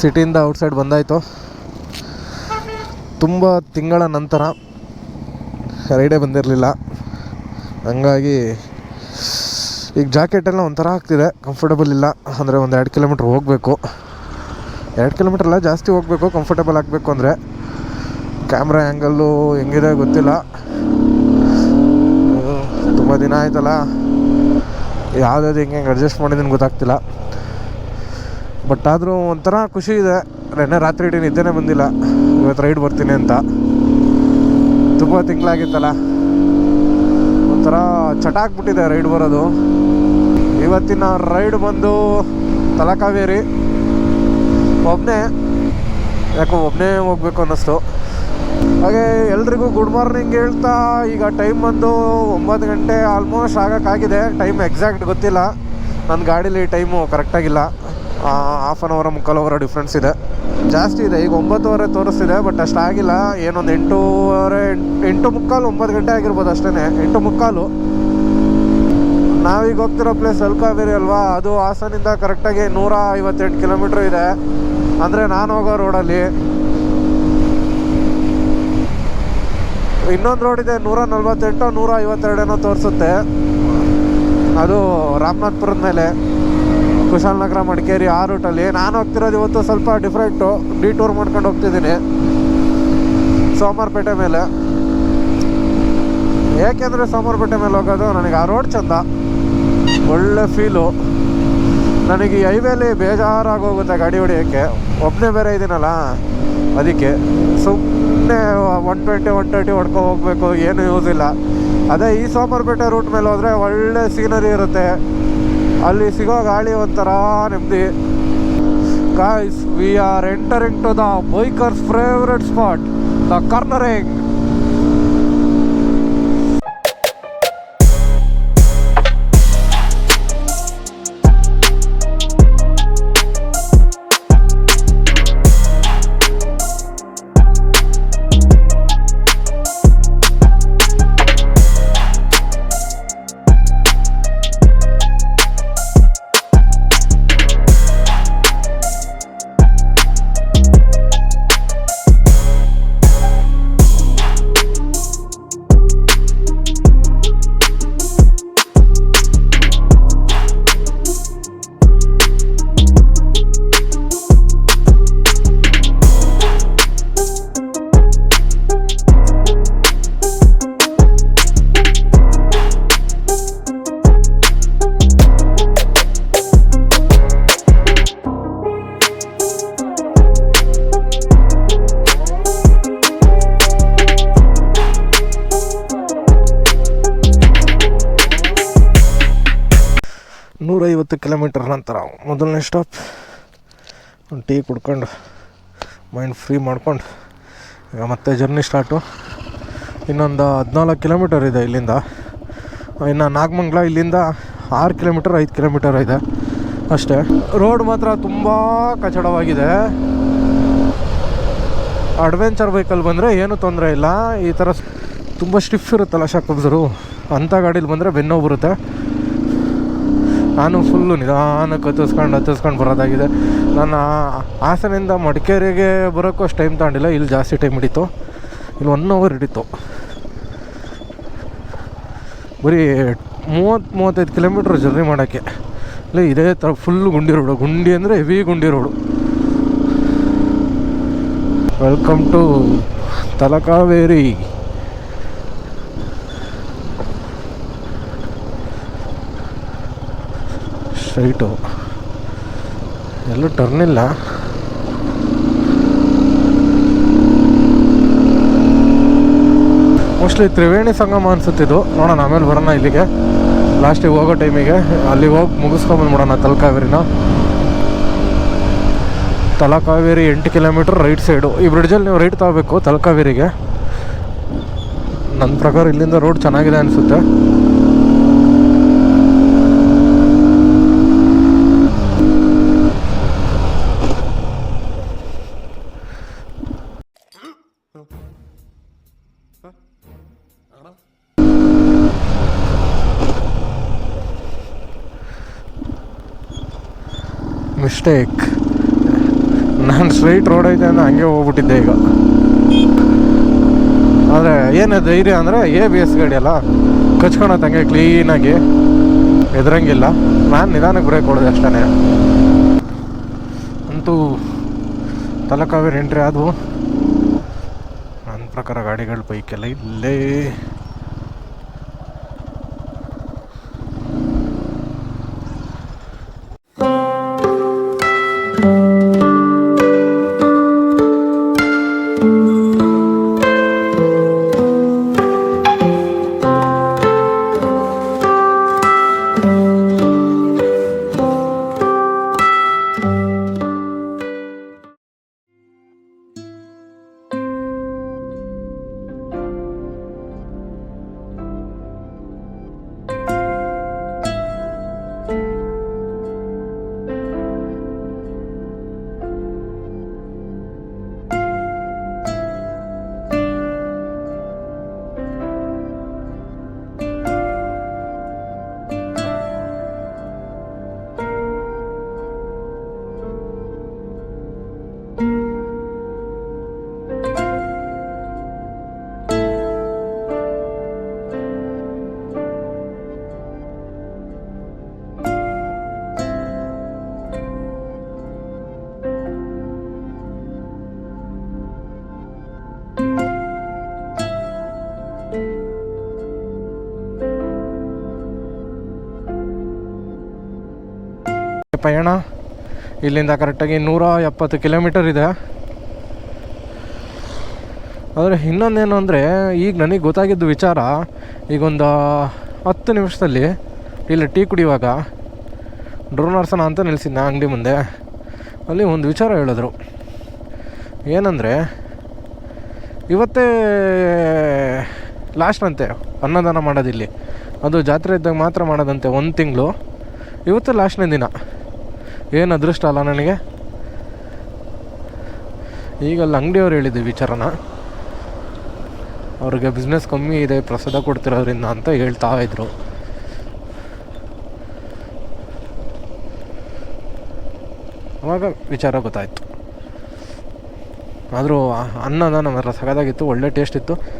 ಸಿಟಿಯಿಂದ outside ಬಂದಾಯಿತು. ತುಂಬ ತಿಂಗಳ ನಂತರ ರೈಡೇ ಬಂದಿರಲಿಲ್ಲ. ಹಂಗಾಗಿ ಈಗ ಜಾಕೆಟೆಲ್ಲ ಒಂಥರ ಆಗ್ತಿದೆ. ಕಂಫರ್ಟಬಲ್ ಇಲ್ಲ. ಅಂದರೆ ಒಂದು ಎರಡು ಕಿಲೋಮೀಟ್ರ್ ಹೋಗಬೇಕು. ಎರಡು ಕಿಲೋಮೀಟ್ರ್ ಎಲ್ಲ ಜಾಸ್ತಿ ಹೋಗಬೇಕು. ಕಂಫರ್ಟಬಲ್ ಆಗಬೇಕು ಅಂದರೆ ಕ್ಯಾಮ್ರಾ ಆ್ಯಂಗಲ್ಲು ಹೆಂಗಿದೆ ಗೊತ್ತಿಲ್ಲ. ತುಂಬ ದಿನ ಆಯ್ತಲ್ಲ. ಯಾವುದಾದ್ರು ಹೆಂಗೆ ಹೆಂಗೆ ಅಡ್ಜಸ್ಟ್ ಮಾಡಿದ್ದೀನಿ ಗೊತ್ತಾಗ್ತಿಲ್ಲ. ಬಟ್ ಆದರೂ ಒಂಥರ ಖುಷಿ ಇದೆ. ನೆನ್ನೆ ರಾತ್ರಿ ಇಡೀ ನಿದ್ದೆನೇ ಬಂದಿಲ್ಲ. ಇವತ್ತು ರೈಡ್ ಬರ್ತೀನಿ ಅಂತ. ತುಂಬ ತಿಂಗಳಾಗಿತ್ತಲ್ಲ. ಒಂಥರ ಚಟ ಹಾಕ್ಬಿಟ್ಟಿದೆ ರೈಡ್ ಬರೋದು. ಇವತ್ತಿನ ರೈಡ್ ಬಂದು ತಲಕಾವೇರಿ. ಒಬ್ಬನೇ ಯಾಕೋ ಒಬ್ಬನೇ ಹೋಗ್ಬೇಕು ಅನ್ನಿಸ್ತು. ಹಾಗೆ ಎಲ್ರಿಗೂ ಗುಡ್ ಮಾರ್ನಿಂಗ್ ಹೇಳ್ತಾ ಈಗ ಟೈಮ್ ಬಂದು ಒಂಬತ್ತು ಗಂಟೆ ಆಲ್ಮೋಸ್ಟ್ ಆಗೋಕ್ಕಾಗಿದೆ. ಟೈಮ್ ಎಕ್ಸಾಕ್ಟ್ ಗೊತ್ತಿಲ್ಲ. ನನ್ನ ಗಾಡೀಲಿ ಟೈಮು ಕರೆಕ್ಟಾಗಿಲ್ಲ ಹಾಫ್ ಆನ್ ಅವರ್ ಮುಕ್ಕಾಲು ಅವರ್ ಡಿಫ್ರೆನ್ಸ್ ಇದೆ. ಜಾಸ್ತಿ ಇದೆ, ಈಗ ಒಂಬತ್ತುವರೆ ತೋರಿಸ್ತಿದೆ ಬಟ್ ಅಷ್ಟಾಗಿಲ್ಲ ಏನೊಂದು ಎಂಟೂವರೆ, ಎಂಟು ಮುಕ್ಕಾಲು, ಒಂಬತ್ತು ಗಂಟೆ ಆಗಿರ್ಬೋದು ಅಷ್ಟೇ ಎಂಟು ಮುಕ್ಕಾಲು. ನಾವೀಗ ಹೋಗ್ತಿರೋ ಪ್ಲೇಸ್ ಅಲ್ಕಾವೇರಿ ಅಲ್ವಾ? ಅದು ಹಾಸನಿಂದ ಕರೆಕ್ಟಾಗಿ ನೂರ ಐವತ್ತೆಂಟು ಕಿಲೋಮೀಟ್ರ್ ಇದೆ. ಅಂದರೆ ನಾನು ಹೋಗೋ ರೋಡಲ್ಲಿ ಇನ್ನೊಂದು ರೋಡ್ ಇದೆ ನೂರ ನಲ್ವತ್ತೆಂಟು ನೂರ ಐವತ್ತೆರಡೇನೋ ತೋರಿಸುತ್ತೆ. ಅದು ರಾಮನಾಥ್ಪುರದ ಮೇಲೆ. ಕುಶಾಲನಗರ ಮಡಿಕೇರಿ ಆ ರೂಟಲ್ಲಿ ನಾನು ಹೋಗ್ತಿರೋದು ಇವತ್ತು ಸ್ವಲ್ಪ ಡಿಫ್ರೆಂಟು ಡಿ ಟೂರ್ ಮಾಡ್ಕೊಂಡು ಹೋಗ್ತಿದ್ದೀನಿ. ಸೋಮಾರಪೇಟೆ ಮೇಲೆ. ಏಕೆಂದರೆ ಸೋಮಾರಪೇಟೆ ಮೇಲೆ ಹೋಗೋದು ನನಗೆ ಆ ರೋಡ್ ಚಂದ. ಒಳ್ಳೆ ಫೀಲು ನನಗೆ ಹೈವೇಲಿ ಬೇಜಾರಾಗೋಗುತ್ತೆ ಗಾಡಿ ಹೊಡಿಯೋಕ್ಕೆ. ಒಬ್ಬನೇ ಬೇರೆ ಇದ್ದೀನಲ್ಲ ಅದಕ್ಕೆ. ಸುಮ್ಮನೆ ಒನ್ ಟ್ವೆಂಟಿ ಒನ್ ತರ್ಟಿ ಹೊಡ್ಕೊ ಹೋಗ್ಬೇಕು, ಏನು ಯೂಸ್ ಇಲ್ಲ. ಅದೇ ಈ ಸೋಮಾರಪೇಟೆ ರೂಟ್ ಮೇಲೆ ಹೋದರೆ ಒಳ್ಳೆ ಸೀನರಿ ಇರುತ್ತೆ. ಅಲ್ಲಿ ಸಿಗೋ ಗಾಳಿ ಒಂಥರ ನೆಮ್ಮದಿ. Guys we are entering to the bikers favourite spot the cornering ನೂರೈವತ್ತು ಕಿಲೋಮೀಟರ್ ನಂತರ ಮೊದಲನೇ ಸ್ಟಾಪ್ ಒಂದು ಟೀ ಕುಡ್ಕೊಂಡು ಮೈಂಡ್ ಫ್ರೀ ಮಾಡ್ಕೊಂಡು, ಈಗ ಮತ್ತೆ ಜರ್ನಿ ಸ್ಟಾರ್ಟು ಇನ್ನೊಂದು ಹದಿನಾಲ್ಕು ಕಿಲೋಮೀಟರ್ ಇದೆ ಇಲ್ಲಿಂದ. ಇನ್ನು ನಾಗಮಂಗ್ಲ ಇಲ್ಲಿಂದ ಆರು ಕಿಲೋಮೀಟರ್, ಐದು ಕಿಲೋಮೀಟರ್ ಇದೆ. ಅಷ್ಟೇ. ರೋಡ್ ಮಾತ್ರ ತುಂಬ ಕಚಡವಾಗಿದೆ. ಅಡ್ವೆಂಚರ್ ಬೈಕಲ್ಲಿ ಬಂದರೆ ಏನೂ ತೊಂದರೆ ಇಲ್ಲ. ಈ ಥರ ತುಂಬ ಸ್ಟಿಫ್ ಇರುತ್ತಲ್ಲ ಶಾಕ್ ಅಬ್ಸರು ಅಂಥ ಗಾಡೀಲಿ ಬಂದರೆ ಬೆನ್ನೋವು ಬರುತ್ತೆ. ನಾನು ಫುಲ್ಲು ನಿಧಾನಕ್ಕೆ ಹತ್ತಿಸ್ಕೊಂಡು ಹತ್ತಿಸ್ಕೊಂಡು ಬರೋದಾಗಿದೆ. ನಾನು ಹಾಸನಿಂದ ಮಡಿಕೇರಿಗೆ ಬರೋಕ್ಕೂ ಅಷ್ಟು ಟೈಮ್ ತಗೊಂಡಿಲ್ಲ. ಇಲ್ಲಿ ಜಾಸ್ತಿ ಟೈಮ್ ಹಿಡಿತು. ಇಲ್ಲಿ ಒನ್ ಅವರ್ ಹಿಡಿತು. ಬರೀ ಮೂವತ್ತು, ಮೂವತ್ತೈದು ಕಿಲೋಮೀಟ್ರ್ ಜರ್ನಿ ಮಾಡೋಕ್ಕೆ. ಇಲ್ಲ ಇದೇ ಥರ ಫುಲ್ಲು ಗುಂಡಿ ರೋಡು ಗುಂಡಿ ಅಂದರೆ ಹೆವಿ ಗುಂಡಿ road welcome to Talakaveri. Straight ಎಲ್ಲೂ ಟರ್ನ್ ಇಲ್ಲ. ಮೋಸ್ಟ್ಲಿ ತ್ರಿವೇಣಿ ಸಂಗಮ ಅನ್ಸುತ್ತಿದ್ದು ನೋಡೋಣ, ಆಮೇಲೆ ಬರೋಣ ಇಲ್ಲಿಗೆ. ಲಾಸ್ಟಿಗೆ ಹೋಗೋ ಟೈಮಿಗೆ ಅಲ್ಲಿಗೆ ಹೋಗಿ ಮುಗಿಸ್ಕೊಂಬಂದ್ಬಿಡೋಣ ತಲಕಾವೇರಿನ ತಲಕಾವೇರಿ ಎಂಟು ಕಿಲೋಮೀಟ್ರ್ ರೈಟ್ ಸೈಡು ಈ ಬ್ರಿಡ್ಜಲ್ಲಿ ನೀವು ರೈಟ್ ತಗೋಬೇಕು ತಲಕಾವೇರಿಗೆ ನನ್ನ ಪ್ರಕಾರ ಇಲ್ಲಿಂದ ರೋಡ್ ಚೆನ್ನಾಗಿದೆ ಅನಿಸುತ್ತೆ. ಮಿಸ್ಟೇಕ್ ನಾನು ಸ್ಟ್ರೈಟ್ ರೋಡ್ ಐತೆ ಅಂತ ಹಂಗೆ ಹೋಗ್ಬಿಟ್ಟಿದ್ದೆ ಈಗ. ಆದರೆ ಏನು ಧೈರ್ಯ ಅಂದರೆ ಎ ಬಿ ಎಸ್ ಗಾಡಿ ಅಲ್ಲ ಕಚ್ಕೊಳತ್ತೆ ಹಂಗೆ ಕ್ಲೀನಾಗಿ ಎದುರಂಗಿಲ್ಲ ನಾನು ನಿಧಾನಕ್ಕೆ ಬ್ರೇಕ್ ಹೊಡೆದೆ ಅಷ್ಟೇ ಅಂತೂ ತಲಕಾವೇರಿ ಎಂಟ್ರಿ ಆದವು. ನನ್ನ ಪ್ರಕಾರ ಗಾಡಿಗಳ ಬೈಕೆಲ್ಲ ಇಲ್ಲೇ. ಪಯಣ. ಇಲ್ಲಿಂದ ಕರೆಕ್ಟಾಗಿ ನೂರ ಎಪ್ಪತ್ತು ಕಿಲೋಮೀಟರ್ ಇದೆ. ಆದರೆ ಇನ್ನೊಂದೇನು ಅಂದರೆ, ಈಗ ನನಗೆ ಗೊತ್ತಾಗಿದ್ದು ವಿಚಾರ ಈಗೊಂದು ಹತ್ತು ನಿಮಿಷದಲ್ಲಿ ಇಲ್ಲಿ ಟೀ ಕುಡಿಯುವಾಗ ಡ್ರೋನರ್ಸನ ಅಂತ ನಿಲ್ಲಿಸಿದ್ದೆ ಅಂಗಡಿ ಮುಂದೆ. ಅಲ್ಲಿ ಒಂದು ವಿಚಾರ ಹೇಳಿದ್ರು. ಏನಂದರೆ, ಇವತ್ತೇ ಲಾಸ್ಟ್ನಂತೆ ಅನ್ನದಾನ ಮಾಡೋದಿಲ್ಲಿ. ಅದು ಜಾತ್ರೆ ಇದ್ದಾಗ ಮಾತ್ರ ಮಾಡೋದಂತೆ ಒಂದು ತಿಂಗಳು. ಇವತ್ತು ಲಾಸ್ಟ್ನೇ ದಿನ. ಏನು ಅದೃಷ್ಟ ಅಲ್ಲ ನನಗೆ? ಈಗ ಅಲ್ಲಿ ಅಂಗಡಿಯವ್ರು ಹೇಳಿದ್ದು ವಿಚಾರನ. ಅವ್ರಿಗೆ ಬಿಸ್ನೆಸ್ ಕಮ್ಮಿ ಇದೆ, ಪ್ರಸಾದ ಕೊಡ್ತಿರೋದ್ರಿಂದ ಅಂತ ಹೇಳ್ತಾ ಇದ್ರು. ಅವಾಗ ವಿಚಾರ ಗೊತ್ತಾಯಿತು. ಆದರೂ ಅನ್ನದ ನಮ್ಮ ಹತ್ರ ಸಗದಾಗಿತ್ತು ಒಳ್ಳೆ ಟೇಸ್ಟ್ ಇತ್ತು.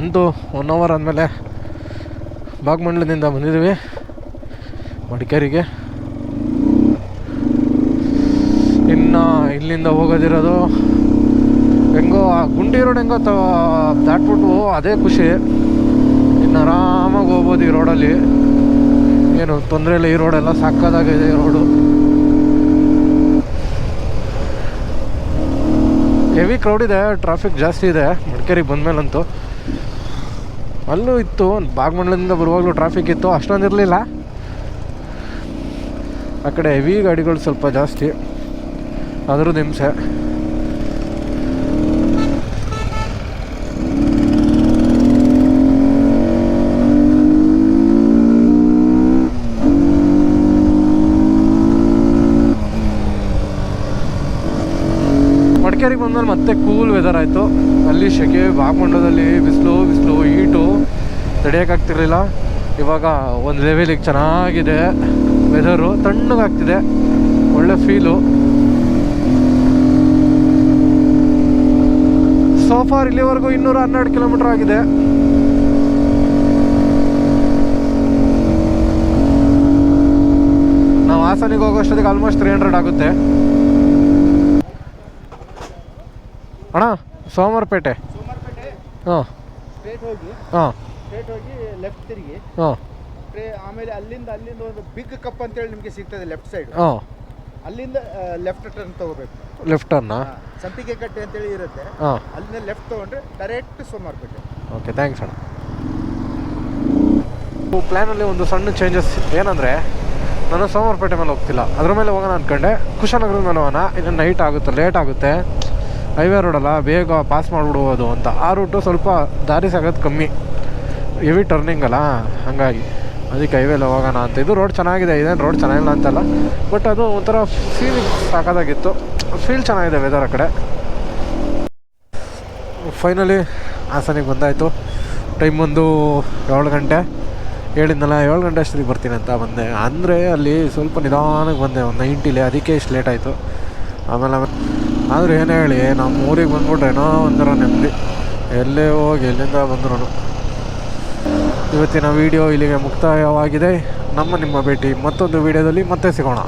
ಅಂತೂ ಒನ್ ಅವರ್ ಆದಮೇಲೆ ಭಾಗಮಂಡಲದಿಂದ ಬಂದಿದ್ದೀವಿ, ಮಡಿಕೇರಿಗೆ. ಇನ್ನು ಇಲ್ಲಿಂದ ಹೋಗೋದಿರೋದು ಹೆಂಗೋ, ಆ ಗುಂಡಿ ರೋಡ್ ಹೆಂಗೋ ತ ದಾಟ್ಬಿಟ್ಟು ಅದೇ ಖುಷಿ. ಇನ್ನು ಆರಾಮಾಗಿ ಹೋಗ್ಬೋದು ಈ ರೋಡಲ್ಲಿ ಏನು ತೊಂದರೆ ಇಲ್ಲ, ಈ ರೋಡೆಲ್ಲ ಸಾಕೋದಾಗಿದೆ ಈ ರೋಡು ಹೆವಿ ಕ್ರೌಡ್ ಇದೆ ಟ್ರಾಫಿಕ್ ಜಾಸ್ತಿ ಇದೆ, ಮಡಿಕೇರಿಗೆ ಬಂದಮೇಲಂತೂ. ಅಲ್ಲೂ ಇತ್ತು. ಭಾಗಮಂಡಲದಿಂದ ಬರುವಾಗಲೂ ಟ್ರಾಫಿಕ್ ಇತ್ತು. ಅಷ್ಟೊಂದು ಇರಲಿಲ್ಲ. ಆ ಕಡೆ ಹೆವಿ ಗಾಡಿಗಳು ಸ್ವಲ್ಪ ಜಾಸ್ತಿ. ಅದ್ರದ್ದು ಹಿಂಸೆ. ಮಡಿಕೇರಿಗೆ ಬಂದ್ಮೇಲೆ ಮತ್ತೆ ಕೂಲ್ ವೆದರ್ ಆಯಿತು. ಅಲ್ಲಿ ಶೆಕೆ ಭಾಗಮಂಡಲದಲ್ಲಿ ಬಿಸಿಲು ಬಿಸಿಲು, ಹೀಟು ತಡೆಯೋಕ್ಕಾಗ್ತಿರ್ಲಿಲ್ಲ ಇವಾಗ ಒಂದು ಲೆವೆಲಿಗೆ ಚೆನ್ನಾಗಿದೆ. ವೆದರು ತಣ್ಣಗಾಗ್ತಿದೆ. ಒಳ್ಳೆ ಫೀಲು ಸೋಫಾರ್ ಇಲ್ಲಿವರೆಗೂ ಇನ್ನೂರ ಹನ್ನೆರಡು ಕಿಲೋಮೀಟರ್ ಆಗಿದೆ. ನಾವು ಹಾಸನಿಗೆ ಹೋಗೋಷ್ಟೊತ್ತಿಗೆ ಆಲ್ಮೋಸ್ಟ್ ತ್ರೀ ಹಂಡ್ರೆಡ್ ಆಗುತ್ತೆ. ಅಣ್ಣ ಸೋಮವಾರಪೇಟೆ? ಹಾಂ. ಸ್ಟ್ರೇಟ್ ಹೋಗಿ. ಹಾಂ. ಸ್ಟ್ರೇಟ್ ಹೋಗಿ ಲೆಫ್ಟ್ ತಿರುಗಿ. ಹಾಂ. ಆಮೇಲೆ ಅಲ್ಲಿಂದ ಅಲ್ಲಿಂದ ಒಂದು ಬಿಗ್ ಕಪ್ ಅಂತೇಳಿ ನಿಮಗೆ ಸಿಗ್ತದೆ ಲೆಫ್ಟ್ ಸೈಡ್ ಹಾಂ. ಅಲ್ಲಿಂದ ಲೆಫ್ಟ್ ಟರ್ನ್ ತಗೋಬೇಕು. ಲೆಫ್ಟ್ ಟರ್ನ್ ಸಂಪಿಗೆ ಕಟ್ಟೆ ಅಂತೇಳಿ ಇರುತ್ತೆ. ಹಾಂ. ಅಲ್ಲಿಂದ ಲೆಫ್ಟ್ ತಗೊಂಡ್ರೆ ಡೈರೆಕ್ಟ್ ಸೋಮವಾರಪೇಟೆ. ಓಕೆ ಥ್ಯಾಂಕ್ಸ್ ಅಣ್ಣ. ಪ್ಲ್ಯಾನಲ್ಲಿ ಒಂದು ಸಣ್ಣ ಚೇಂಜಸ್ ಏನಂದರೆ ನಾನು ಸೋಮವಾರಪೇಟೆ ಮೇಲೆ ಹೋಗ್ತಿಲ್ಲ. ಅದ್ರ ಮೇಲೆ ಹೋಗೋಣ ಅಂದ್ಕೊಂಡೆ ಕುಶನಗರದ ಮೇಲೆ ಹೋಗೋಣ. ಇನ್ನು ನೈಟ್ ಆಗುತ್ತೆ ಲೇಟ್ ಆಗುತ್ತೆ. ಹೈವೇ ರೋಡಲ್ಲ ಬೇಗ ಪಾಸ್ ಮಾಡಿಬಿಡ್ಬೋದು ಅಂತ. ಆ ರೂಟು ಸ್ವಲ್ಪ ದಾರಿ ಸಾಗೋದು ಕಮ್ಮಿ. ಹೆವಿ ಟರ್ನಿಂಗ್ ಅಲ್ಲ, ಹಾಗಾಗಿ. ಅದಕ್ಕೆ ಹೈವೇಲಿ ಹೋಗೋಣ ಅಂತ. ಇದು ರೋಡ್ ಚೆನ್ನಾಗಿದೆ, ಇದೇನು ರೋಡ್ ಚೆನ್ನಾಗಿಲ್ಲ ಅಂತಲ್ಲ ಬಟ್ ಅದು ಒಂಥರ ಫೀಲಿಂಗ್ ಸಾಕಾದಾಗಿತ್ತು. ಫೀಲ್ ಚೆನ್ನಾಗಿದೆ ವೆದರ್ ಆ ಕಡೆ. ಫೈನಲಿ ಹಾಸನಿಗೆ ಬಂದಾಯಿತು. ಟೈಮ್ ಒಂದು ಏಳು ಗಂಟೆ. ಹೇಳಿದ್ನಲ್ಲ, ಏಳು ಗಂಟೆ ಅಷ್ಟೊತ್ತಿಗೆ ಬರ್ತೀನಿ ಅಂತ ಬಂದೆ. ಅಂದರೆ ಅಲ್ಲಿ ಸ್ವಲ್ಪ ನಿಧಾನಕ್ಕೆ ಬಂದೆ, ಒಂದು ನೈಂಟಿಲಿ, ಅದಕ್ಕೆ ಇಷ್ಟು ಲೇಟ್ ಆಯಿತು. ಆಮೇಲೆ ಆಮೇಲೆ ಆದರೂ ಏನು ಹೇಳಿ ನಮ್ಮ ಊರಿಗೆ ಬಂದ್ಬಿಟ್ರೆ ಏನೋ ಒಂಥರ ನೆಮ್ಮದಿ. ಎಲ್ಲೇ ಹೋಗಿ ಎಲ್ಲಿಂದ ಬಂದ್ರು ಇವತ್ತಿನ ವಿಡಿಯೋ ಇಲ್ಲಿಗೆ ಮುಕ್ತಾಯವಾಗಿದೆ. ನಮ್ಮ ನಿಮ್ಮ ಭೇಟಿ. ಮತ್ತೊಂದು ವಿಡಿಯೋದಲ್ಲಿ ಮತ್ತೆ ಸಿಗೋಣ.